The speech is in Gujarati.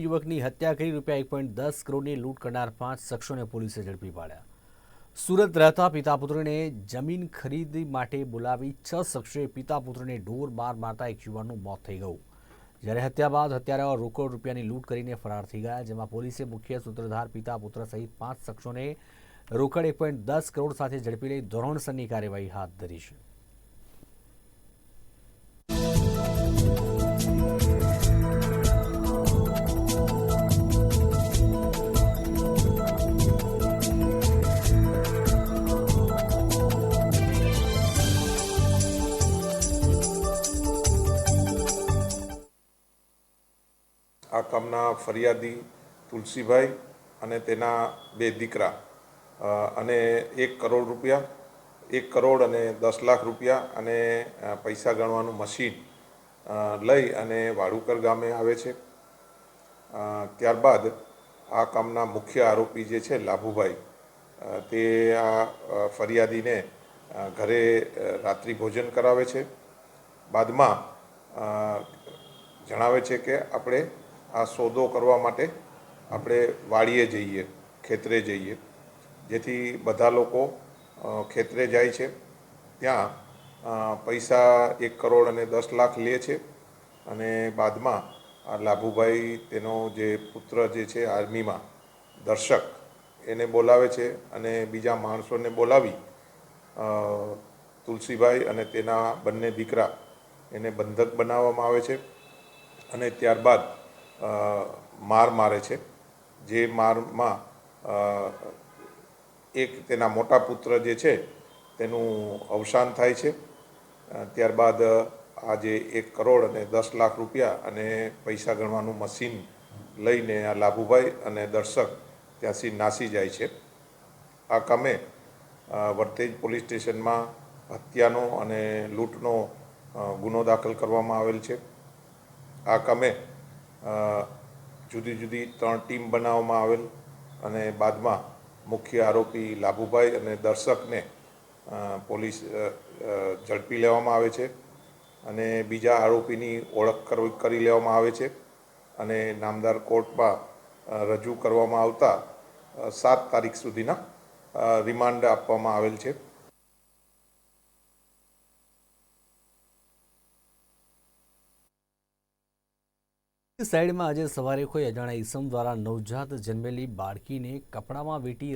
યુવકની હત્યા કરી રૂપિયા એક પોઈન્ટ દસ કરોડની લૂંટ કરનાર પાંચ શખ્સોને પોલીસે ઝડપી પાડ્યા. સુરત રહેતા પિતા પુત્રને જમીન ખરીદી માટે બોલાવી છ શખ્સોએ પિતા પુત્રને ઢોર માર મારતા એક યુવાનનું મોત થઈ ગયું. જ્યારે હત્યા બાદ હત્યારાઓ રોકડ રૂપિયાની લૂંટ કરીને ફરાર થઈ ગયા, જેમાં પોલીસે મુખ્ય સૂત્રધાર પિતા પુત્ર સહિત પાંચ શખ્સોને રોકડ એક પોઈન્ટ દસ કરોડ સાથે ઝડપી લઈ ધોરણસરની કાર્યવાહી હાથ ધરી છે. આ કામના ફરિયાદી તુલસીભાઈ અને તેના બે દીકરા અને એક કરોડ રૂપિયા, એક કરોડ અને દસ લાખ રૂપિયા અને પૈસા ગણવાનું મશીન લઈ અને વાડુકર ગામે આવે છે. ત્યારબાદ આ કામના મુખ્ય આરોપી જે છે લાભુભાઈ તે આ ફરિયાદીને ઘરે રાત્રિ ભોજન કરાવે છે. બાદમાં જણાવે છે કે આપણે આ સોદો કરવા માટે આપણે વાડીએ જઈએ, ખેતરે જઈએ. જેથી બધા લોકો ખેતરે જાય છે. ત્યાં પૈસા એક કરોડ અને દસ લાખ લે છે. અને બાદમાં આ લાભુભાઈ, તેનો જે પુત્ર જે છે આર્મીમાં દર્શક, એને બોલાવે છે અને બીજા માણસોને બોલાવી તુલસીભાઈ અને તેના બંને દીકરા એને બંધક બનાવવામાં આવે છે. અને ત્યારબાદ માર મારે છે. જે મારમાં એક તેના મોટા પુત્ર જે છે, તેનું અવસાન થાય છે. ત્યારબાદ આ જે એક કરોડ અને દસ લાખ રૂપિયા અને પૈસા ગણવાનું મશીન લઈને આ લાભુભાઈ અને દર્શક ત્યાંથી નાસી જાય છે. આ કામે વર્તેજ પોલીસ સ્ટેશનમાં હત્યાનો અને લૂંટનો ગુનો દાખલ કરવામાં આવેલ છે. આ કામે જુદી જુદી ત્રણ ટીમ બનાવવામાં આવેલ અને બાદમાં મુખ્ય આરોપી લાભુભાઈ અને દર્શકને પોલીસ ઝડપી લેવામાં આવે છે અને બીજા આરોપીની ઓળખ કરી લેવામાં આવે છે અને નામદાર કોર્ટમાં રજૂ કરવામાં આવતા સાત તારીખ સુધીના રિમાન્ડ આપવામાં આવેલ છે. સાઈડમાં આજે સવારે કોઈ અજાણ્યા ઈસમ દ્વારા નવજાત જન્મેલી બાળકીને કપડામાં વીંટી